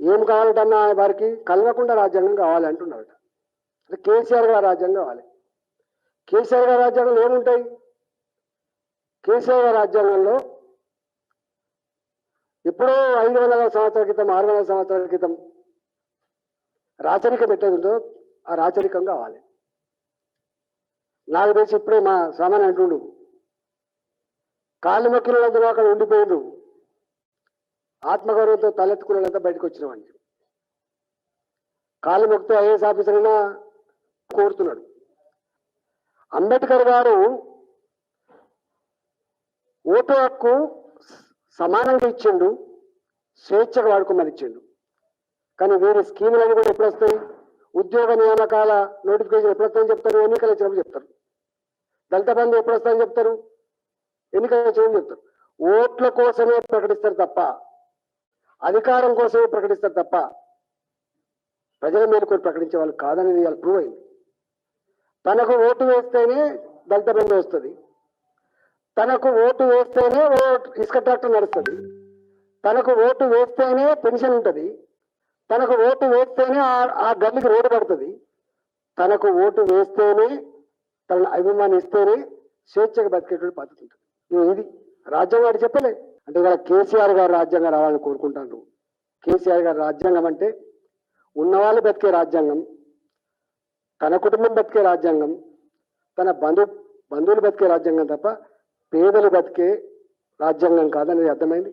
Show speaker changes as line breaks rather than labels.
ఏం కావాలంటన్నా వారికి కలవకుండా రాజ్యాంగం కావాలి అంటున్నారట. అంటే కేసీఆర్ గారి రాజ్యాంగం కావాలి. కేసీఆర్ గారి రాజ్యాంగంలో ఏముంటాయి? కేసీఆర్ గారి రాజ్యాంగంలో ఎప్పుడో ఐదు వందల సంవత్సరాల క్రితం ఆరు వందల సంవత్సరాల క్రితం రాచరికం ఎట్లయితే ఉందో ఆ రాచరికం కావాలి. నాకు తెలిసి ఇప్పుడే మా సామాన్ అంటుండు కాళ్ళు మొక్కిన వాళ్ళందరూ అక్కడ ఉండిపోయిండు ఆత్మగౌరవంతో తలెత్తుకున్న బయటకు వచ్చినవాడిని కాలం మొక్కితే ఐఏఎస్ ఆఫీసర్ అయినా కోరుతున్నాడు. అంబేద్కర్ గారు ఓటు హక్కు సమానంగా ఇచ్చిండు స్వేచ్ఛగా వాడుకోమని ఇచ్చిండు. కానీ వేరే స్కీములన్నీ కూడా ఎప్పుడు వస్తాయి? ఉద్యోగ నియామకాల నోటిఫికేషన్ ఎప్పుడు వస్తాయని చెప్తారు? ఎన్నికలు వచ్చినప్పుడు చెప్తారు. దళిత బంధు ఎప్పుడు వస్తాయని చెప్తారు? ఎన్నికలు వచ్చినప్పుడు చెప్తారు. ఓట్ల కోసమే ప్రకటిస్తారు తప్ప అధికారం కోసమే ప్రకటిస్తారు తప్ప ప్రజల మీద కూడా ప్రకటించే వాళ్ళు కాదనేది ఇవాళ ప్రూవ్ అయింది. తనకు ఓటు వేస్తేనే దళిత బంధు వస్తుంది. తనకు ఓటు వేస్తేనే ఓటు ఇసుక ట్రాక్టర్ నడుస్తుంది. తనకు ఓటు వేస్తేనే పెన్షన్ ఉంటుంది. తనకు ఓటు వేస్తేనే ఆ- గల్లికి రోడ్డు పడుతుంది. తనకు ఓటు వేస్తేనే తనను అభిమానిస్తేనే స్వేచ్ఛగా బతికేటువంటి పద్ధతి ఉంటుంది. ఇది రాజ్యాంగం వాడు చెప్పలే. అంటే ఇవాళ కేసీఆర్ గారు రాజ్యాంగం రావాలని కోరుకుంటాను కేసీఆర్ గారి రాజ్యాంగం అంటే ఉన్నవాళ్ళు బతికే రాజ్యాంగం తన కుటుంబం బతికే రాజ్యాంగం తన బంధు బంధువులు బతికే రాజ్యాంగం తప్ప పేదలు బతికే రాజ్యాంగం కాదనేది అర్థమైంది?